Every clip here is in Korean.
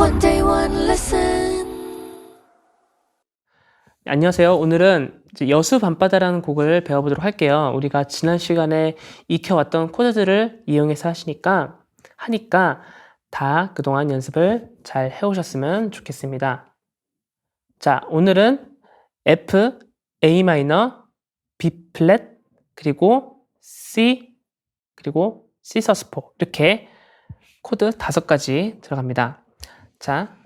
One day, one. 안녕하세요. 오늘은 여수 밤바다라는 곡을 배워보도록 할게요. 우리가 지난 시간에 익혀왔던 코드들을 이용해서 하시니까 하니까 다 그동안 연습을 잘 해오셨으면 좋겠습니다. 자, 오늘은 F, A 마이너, B 플랫, 그리고 C, 그리고 C 서스포 이렇게 코드 다섯 가지 들어갑니다. 자,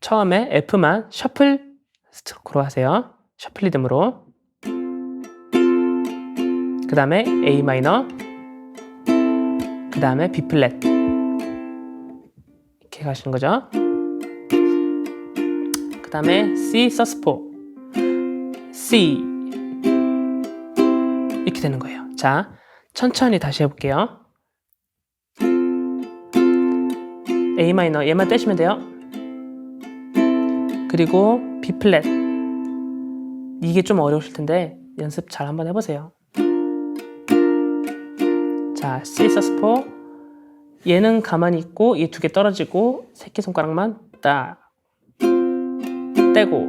처음에 F만 셔플 스트로크로 하세요. 셔플 리듬으로. 그 다음에 A 마이너. 그 다음에 B 플랫. 이렇게 가시는 거죠. 그 다음에 C 서스포. C. 이렇게 되는 거예요. 자, 천천히 다시 해볼게요. A 마이너. 얘만 떼시면 돼요. 그리고 B 플랫. 이게 좀 어려우실 텐데 연습 잘 한번 해보세요. 자, C 서스포 얘는 가만히 있고 이 두 개 떨어지고 새끼 손가락만 딱 떼고.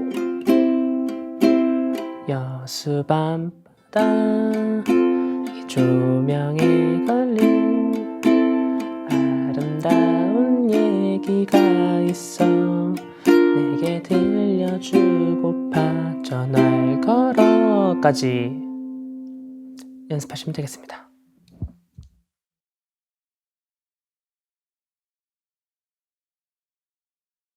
여수밤바다 이 조명에 걸린 아름다운 얘기가 있어 내게 들려주고파 전화를 걸어까지 연습하시면 되겠습니다.